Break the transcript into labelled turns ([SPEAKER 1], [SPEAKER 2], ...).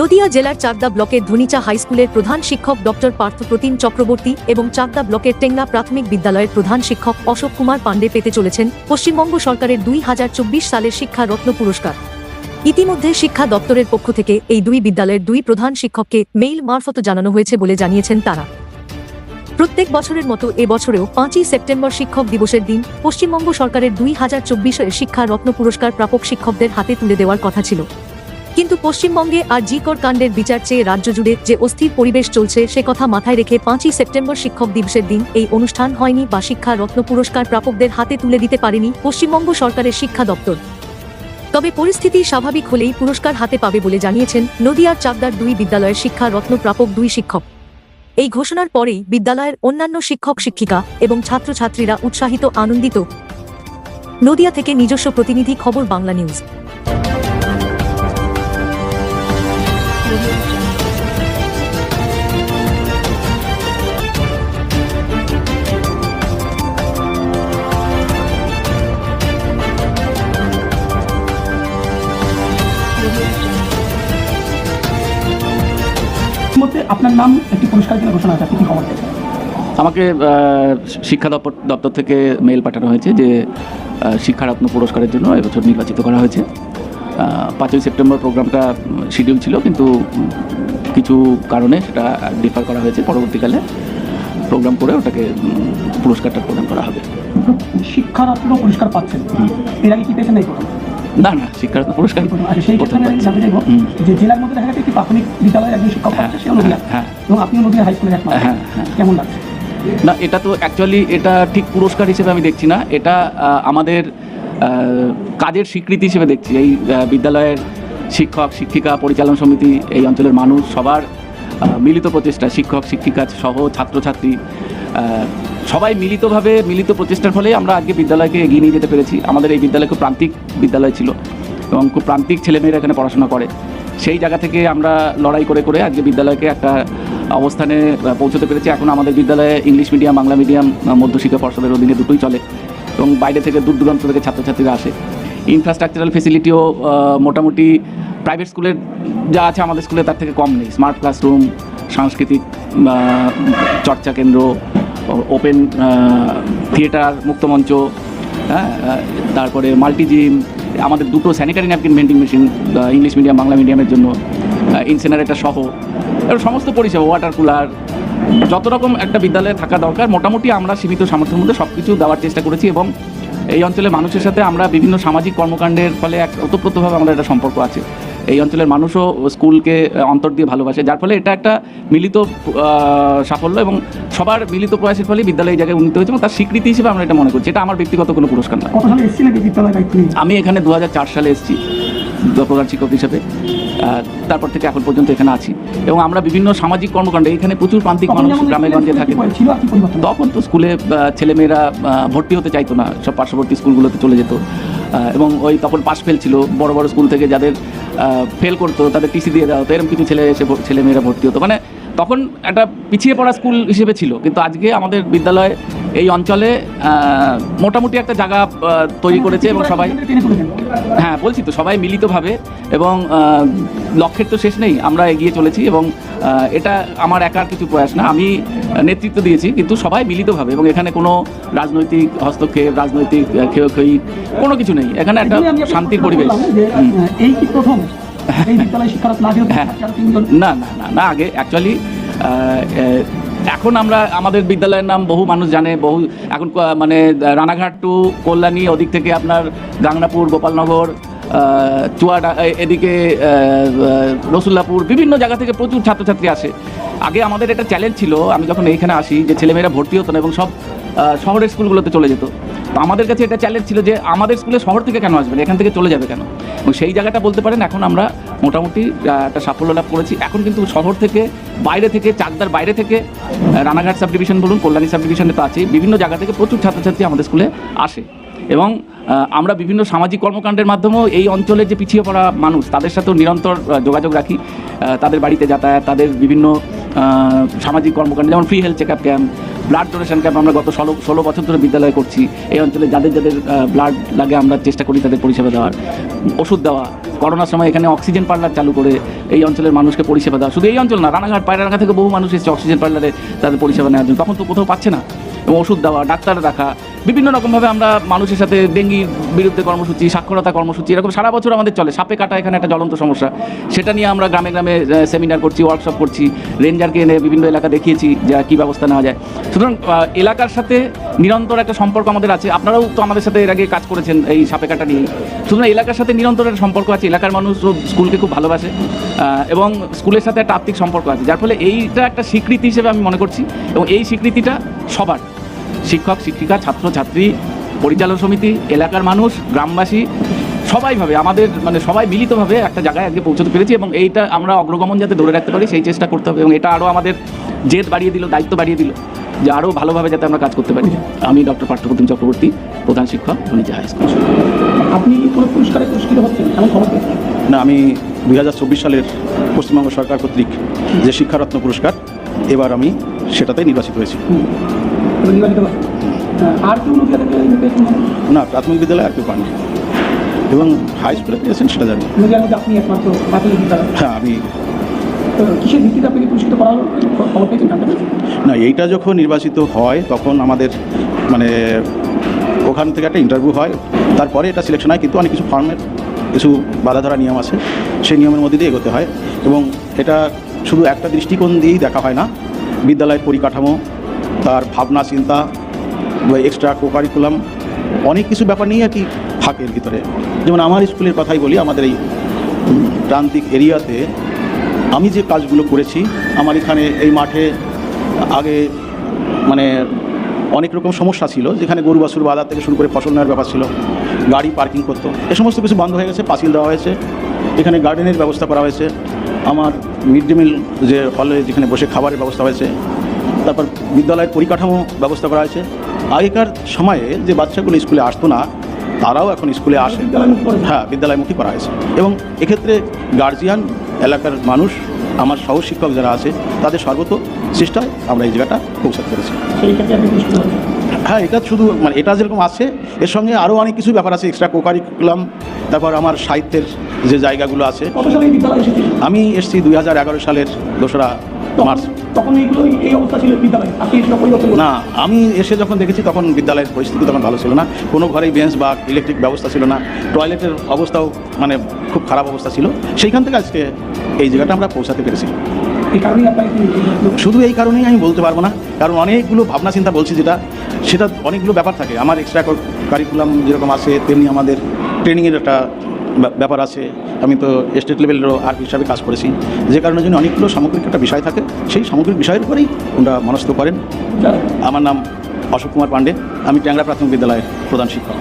[SPEAKER 1] নদিয়া জেলার চাকদা ব্লকের ধনিচা হাই স্কুলের প্রধান শিক্ষক ডক্টর পার্থপ্রতিম চক্রবর্তী এবং চাকদা ব্লকের টেংনা প্রাথমিক বিদ্যালয়ের প্রধান শিক্ষক অশোক কুমার পাণ্ডে পেতে চলেছেন পশ্চিমবঙ্গ সরকারের দুই হাজার চব্বিশ সালের শিক্ষা রত্ন পুরস্কার। ইতিমধ্যে শিক্ষা দপ্তরের পক্ষ থেকে এই দুই বিদ্যালয়ের দুই প্রধান শিক্ষককে মেইল মারফত জানানো হয়েছে বলে জানিয়েছেন তারা। প্রত্যেক বছরের মতো এবছরেও পাঁচই সেপ্টেম্বর শিক্ষক দিবসের দিন পশ্চিমবঙ্গ সরকারের দুই হাজার চব্বিশের শিক্ষা রত্ন পুরস্কার প্রাপক শিক্ষকদের হাতে তুলে দেওয়ার কথা ছিল। কিন্তু পশ্চিমবঙ্গে আর জিকর কাণ্ডের বিচার চেয়ে রাজ্য জুড়ে যে অস্থির পরিবেশ চলছে, সে কথা মাথায় রেখে পাঁচই সেপ্টেম্বর শিক্ষক দিবসের দিন এই অনুষ্ঠান হয়নি বা শিক্ষা রত্ন পুরস্কার প্রাপকদের হাতে তুলে দিতে পারেনি পশ্চিমবঙ্গ সরকারের শিক্ষা দপ্তর। তবে পরিস্থিতি স্বাভাবিক হলেই পুরস্কার হাতে পাবে বলে জানিয়েছেন নদিয়ার চাকদার দুই বিদ্যালয়ের শিক্ষা রত্ন প্রাপক দুই শিক্ষক। এই ঘোষণার পরেই বিদ্যালয়ের অন্যান্য শিক্ষক, শিক্ষিকা এবং ছাত্রছাত্রীরা উৎসাহিত, আনন্দিত। নদিয়া থেকে নিজস্ব প্রতিনিধি খবর, বাংলা নিউজ।
[SPEAKER 2] আপনার নাম, একটি
[SPEAKER 3] আমাকে শিক্ষা দপ্তর দপ্তর থেকে মেল পাঠানো হয়েছে যে শিক্ষারত্ন পুরস্কারের জন্য এবছর নির্বাচিত করা হয়েছে। পাঁচই সেপ্টেম্বর প্রোগ্রামটা শিডিউল ছিল কিন্তু কিছু কারণে সেটা ডিফার করা হয়েছে। পরবর্তীকালে প্রোগ্রাম করে ওটাকে পুরস্কারটা প্রদান করা হবে।
[SPEAKER 2] শিক্ষারত্ন পুরস্কার পাচ্ছেন? এর আগে কি পেয়েছেন এই
[SPEAKER 3] না না শিক্ষারত্ন পুরস্কার
[SPEAKER 2] আচ্ছা সেই। যে জেলার মধ্যে দেখা একটি প্রাথমিক বিদ্যালয়ের একজন শিক্ষক
[SPEAKER 3] হ্যাঁ,
[SPEAKER 2] পাচ্ছে সেও নদীয়া।
[SPEAKER 3] হ্যাঁ।
[SPEAKER 2] এবং নদীয়া হাই স্কুলের একমাত্র
[SPEAKER 3] হ্যাঁ, হ্যাঁ।
[SPEAKER 2] কেমন লাগছে?
[SPEAKER 3] না এটা তো অ্যাকচুয়ালি এটা ঠিক পুরস্কার হিসেবে আমি দেখছি না। এটা আমাদের কাজের স্বীকৃতি হিসেবে দেখছি। এই বিদ্যালয়ের শিক্ষক, শিক্ষিকা, পরিচালন সমিতি, এই অঞ্চলের মানুষ সবার মিলিত প্রচেষ্টা, শিক্ষক, শিক্ষিকা সহ ছাত্রছাত্রী সবাই মিলিতভাবে মিলিত প্রচেষ্টার ফলে আমরা আজকে বিদ্যালয়কে এগিয়ে নিয়ে যেতে পেরেছি। আমাদের এই বিদ্যালয় খুব প্রান্তিক বিদ্যালয় ছিল এবং খুব প্রান্তিক ছেলেমেয়েরা এখানে পড়াশোনা করে। সেই জায়গা থেকে আমরা লড়াই করে করে আজকে বিদ্যালয়কে একটা অবস্থানে পৌঁছতে পেরেছি। এখন আমাদের বিদ্যালয়ে ইংলিশ মিডিয়াম, বাংলা মিডিয়াম, মধ্যশিক্ষা পর্ষদের অধীনে দুটোই চলে। এবং বাইরে থেকে দূর দূরান্ত থেকে ছাত্রছাত্রীরা আসে। ইনফ্রাস্ট্রাকচারাল ফেসিলিটিও মোটামুটি প্রাইভেট স্কুলের যা আছে আমাদের স্কুলে তার থেকে কম নেই। স্মার্ট ক্লাসরুম সাংস্কৃতিক চর্চা কেন্দ্র ওপেন থিয়েটার মুক্তমঞ্চ হ্যাঁ তারপরে মাল্টি জিম আমাদের দুটো sanitary napkin vending machine English medium Bangla মিডিয়ামের জন্য ইনসেনারেটার সহ এর সমস্ত পরিষেবা ওয়াটার কুলার যত রকম একটা বিদ্যালয়ে থাকা দরকার মোটামুটি আমরা সীমিত সামর্থ্যের মধ্যে সব কিছু দেওয়ার চেষ্টা করেছি এবং এই অঞ্চলের মানুষের সাথে আমরা বিভিন্ন সামাজিক কর্মকাণ্ডের ফলে এক ওতপ্রোতভাবে আমাদের একটা সম্পর্ক আছে। এই অঞ্চলের মানুষও স্কুলকে অন্তর দিয়ে ভালোবাসে যার ফলে এটা একটা মিলিত সাফল্য এবং সবার মিলিত প্রয়াসের ফলে বিদ্যালয় এই জায়গায় উন্নীত হয়েছে এবং তার স্বীকৃতি হিসেবে আমরা এটা মনে করছি। এটা আমার ব্যক্তিগত কোনো পুরস্কার না
[SPEAKER 2] নিয়ে
[SPEAKER 3] আমি এখানে দু হাজার চার সালে এসেছি। প্রধান শিক্ষক হিসেবে তারপর থেকে এখন পর্যন্ত এখানে আছি। এবং আমরা বিভিন্ন সামাজিক কর্মকাণ্ডে এখানে প্রচুর প্রান্তিক মানুষ গ্রামে গঞ্জে থাকে তখন তো স্কুলে ছেলেমেয়েরা ভর্তি হতে চাইতো না সব পার্শ্ববর্তী স্কুলগুলোতে চলে যেত। এবং ওই তখন পাশ ফেল ছিল বড় বড় স্কুল থেকে যাদের ফেল করতো তাদের টিসি দিয়ে দেওয়া হতো এরকম কিছু ছেলে এসে ছেলেমেয়েরা ভর্তি হতো। মানে তখন একটা পিছিয়ে পড়া স্কুল হিসেবে ছিল কিন্তু আজকে আমাদের বিদ্যালয় এই অঞ্চলে মোটামুটি একটা জায়গা তৈরি করেছে এবং সবাই হ্যাঁ বলছি তো সবাই মিলিতভাবে এবং লক্ষ্যের তো শেষ নেই আমরা এগিয়ে চলেছি এবং এটা আমার একার কিছু প্রয়াস না আমি নেতৃত্ব দিয়েছি কিন্তু সবাই মিলিতভাবে এবং এখানে কোনো রাজনৈতিক হস্তক্ষেপ রাজনৈতিক ক্ষয়ক্ষয়ী কোনো কিছু নেই এখানে একটা শান্তির পরিবেশ।
[SPEAKER 2] এই কি প্রথম?
[SPEAKER 3] হ্যাঁ। না না না না আগে অ্যাকচুয়ালি এখন আমরা আমাদের বিদ্যালয়ের নাম বহু মানুষ জানে, বহু এখন মানে রানাঘাট টু কল্যাণী, ওদিক থেকে আপনার গাংনাপুর, গোপালনগর চুয়াডা এদিকে রসুল্লাপুর, বিভিন্ন জায়গা থেকে প্রচুর ছাত্রছাত্রী আসে আগে আমাদের একটা চ্যালেঞ্জ ছিল, আমি যখন এইখানে আসি, যে ছেলেমেয়েরা ভর্তি হতো না এবং সব শহরের স্কুলগুলোতে চলে যেত তো আমাদের কাছে এটা চ্যালেঞ্জ ছিল যে আমাদের স্কুলে শহর থেকে কেন আসবে না? এখান থেকে চলে যাবে কেন এবং সেই জায়গাটা বলতে পারেন, এখন আমরা মোটামুটি একটা সাফল্য লাভ করেছি। এখন কিন্তু শহর থেকে, বাইরে থেকে, চাকদার বাইরে থেকে রানাঘাট সাব ডিভিশন বলুন, কল্যাণী সাব ডিভিশনে তো আছে বিভিন্ন জায়গা থেকে প্রচুর ছাত্রছাত্রী আমাদের স্কুলে আসে। এবং আমরা বিভিন্ন সামাজিক কর্মকাণ্ডের মাধ্যমেও এই অঞ্চলের যে পিছিয়ে পড়া মানুষ, তাদের সাথেও নিরন্তর যোগাযোগ রাখি। তাদের বাড়িতে যাতায়াত, তাদের বিভিন্ন সামাজিক কর্মকাণ্ড, যেমন free health check up camp blood donation camp আমরা গত ষোলো ষোলো বছর ধরে বিদ্যালয়ে করছি। এই অঞ্চলে যাদের যাদের ব্লাড লাগে আমরা চেষ্টা করি তাদের পরিষেবা দেওয়ার, ওষুধ দেওয়া। করোনার সময় এখানে অক্সিজেন পার্লার চালু করে এই অঞ্চলের মানুষকে পরিষেবা দেওয়া। শুধু এই অঞ্চল না, রানাঘাট পায়রাঘাট থেকে বহু মানুষ এসেছে অক্সিজেন পার্লারে তাদের পরিষেবা নেওয়ার জন্য। তখন তো কোথাও পাচ্ছে না। ওষুধ দেওয়া, ডাক্তার রাখা বিভিন্ন রকমভাবে আমরা মানুষের সাথে ডেঙ্গির বিরুদ্ধে কর্মসূচি, সাক্ষরতা কর্মসূচি, এরকম সারা বছর আমাদের চলে। সাপে কাটা এখানে একটা জ্বলন্ত সমস্যা। সেটা নিয়ে আমরা গ্রামে গ্রামে সেমিনার করছি ওয়ার্কশপ করছি। রেঞ্জারকে এনে বিভিন্ন এলাকা দেখিয়েছি যা কী ব্যবস্থা নেওয়া যায়। সুতরাং এলাকার সাথে নিরন্তর একটা সম্পর্ক আমাদের আছে। আপনারাও তো আমাদের সাথে এর আগে কাজ করেছেন এই সাপে কাটা নিয়ে। সুতরাং এলাকার সাথে নিরন্তর একটা সম্পর্ক আছে। এলাকার মানুষ স্কুলকে খুব ভালোবাসে এবং স্কুলের সাথে একটা আর্থিক সম্পর্ক আছে। যার ফলে এইটা একটা স্বীকৃতি হিসেবে আমি মনে করছি, এবং এই স্বীকৃতিটা সবার। শিক্ষক শিক্ষিকা ছাত্র ছাত্রী পরিচালন সমিতি এলাকার মানুষ গ্রামবাসী সবাইভাবে আমাদের মানে সবাই মিলিতভাবে একটা জায়গায় আজকে পৌঁছতে পেরেছি এবং এইটা আমরা অগ্রগমন যাতে ধরে রাখতে পারি সেই চেষ্টা করতে হবে এবং এটা আরও আমাদের জেদ বাড়িয়ে দিল দায়িত্ব বাড়িয়ে দিল যে আরও ভালোভাবে যাতে আমরা কাজ করতে পারি। আমি ডক্টর পার্থপ্রতিম চক্রবর্তী প্রধান শিক্ষক ধনীচা হাই স্কুল।
[SPEAKER 2] আপনি কোনো পুরস্কারে পুরস্কৃত হচ্ছেন? এমন খবর পেয়েছেন?
[SPEAKER 4] না আমি দুই হাজার চব্বিশ সালের পশ্চিমবঙ্গ সরকার কর্তৃক যে শিক্ষারত্ন পুরস্কার এবার আমি সেটাতে নির্বাচিত হয়েছি। না, প্রাথমিক বিদ্যালয়ে আর কেউ পাননি। এবং হাই স্কুলে পেয়েছেন সেটা জানি। হ্যাঁ আমি না, এইটা যখন নির্বাচিত হয়, তখন আমাদের মানে ওখান থেকে একটা ইন্টারভিউ হয়। তারপরে এটা সিলেকশন হয়, কিন্তু অনেক কিছু ফর্মের কিছু বাধা ধরা নিয়ম আছে। সেই নিয়মের মধ্যে দিয়ে এগোতে হয়। এবং এটা শুধু একটা দৃষ্টিকোণ দিয়েই দেখা হয় না। বিদ্যালয়ের পরিকাঠামো তার ভাবনা, চিন্তা বা এক্সট্রা কোকারিকুলাম অনেক কিছু ব্যাপার নিয়ে আর কি থাকে এর ভিতরে। যেমন আমার স্কুলের কথাই বলি, আমাদের এই প্রান্তিক এরিয়াতে আমি যে কাজগুলো করেছি, আমার এখানে এই মাঠে আগে মানে অনেক রকম সমস্যা ছিল, যেখানে গরু, বাছুর বাজার থেকে শুরু করে ফসল নেওয়ার ব্যাপার ছিল, গাড়ি পার্কিং করতো, এ সমস্ত কিছু বন্ধ হয়ে গেছে, পাঁচিল দেওয়া হয়েছে, এখানে গার্ডেনের ব্যবস্থা করা হয়েছে, আমার মিড ডে মিল যে হলে যেখানে বসে খাবারের ব্যবস্থা হয়েছে তারপর বিদ্যালয়ের পরিকাঠামো ব্যবস্থা করা হয়েছে। আগেকার সময়ে যে বাচ্চাগুলো স্কুলে আসতো না তারাও এখন স্কুলে আসে। হ্যাঁ বিদ্যালয়মুখী করা হয়েছে। এবং এক্ষেত্রে গার্জিয়ান এলাকার মানুষ আমার সহ শিক্ষক যারা আছে তাদের সর্বত চেষ্টায় আমরা এই জায়গাটা পৌঁছাতে পেরেছি। হ্যাঁ এটা শুধু মানে এটা যেরকম আছে এর সঙ্গে আরও অনেক কিছু ব্যাপার আছে এক্সট্রা কোকারিকুলাম তারপর আমার সাহিত্যের যে জায়গাগুলো আছে। আমি এসেছি দুই হাজার এগারো সালের দোসরা মার্চ।
[SPEAKER 2] তখন এইগুলো এই অবস্থা ছিল বিদ্যালয়। আপনি সেটা পরিবর্তন
[SPEAKER 4] না আমি এসে যখন দেখেছি তখন বিদ্যালয়ের পরিস্থিতি তখন ভালো ছিল না। কোনো ঘরেই বেঞ্চ বা ইলেকট্রিক ব্যবস্থা ছিল না। টয়লেটের অবস্থাও মানে খুব খারাপ অবস্থা ছিল। সেইখান থেকে আজকে এই জায়গাটা আমরা পৌঁছাতে পেরেছি। শুধু এই কারণেই আমি বলতে পারব না। কারণ অনেকগুলো ভাবনা চিন্তা বলছি যেটা সেটা অনেকগুলো ব্যাপার থাকে। আমার এক্সট্রা কারিকুলাম যেরকম আছে তেমনি আমাদের ট্রেনিংয়ের একটা ব্যাপার আছে। আমি তো স্টেট লেভেলেরও আর্ট হিসাবে কাজ করেছি। যে কারণে জন্য অনেকগুলো সামগ্রিক একটা বিষয় থাকে, সেই সামগ্রিক বিষয়ের উপরেই ওনারা মনস্থ করেন। আমার নাম অশোক কুমার পাণ্ডে, আমি ট্যাংরা প্রাথমিক বিদ্যালয়ের প্রধান শিক্ষক।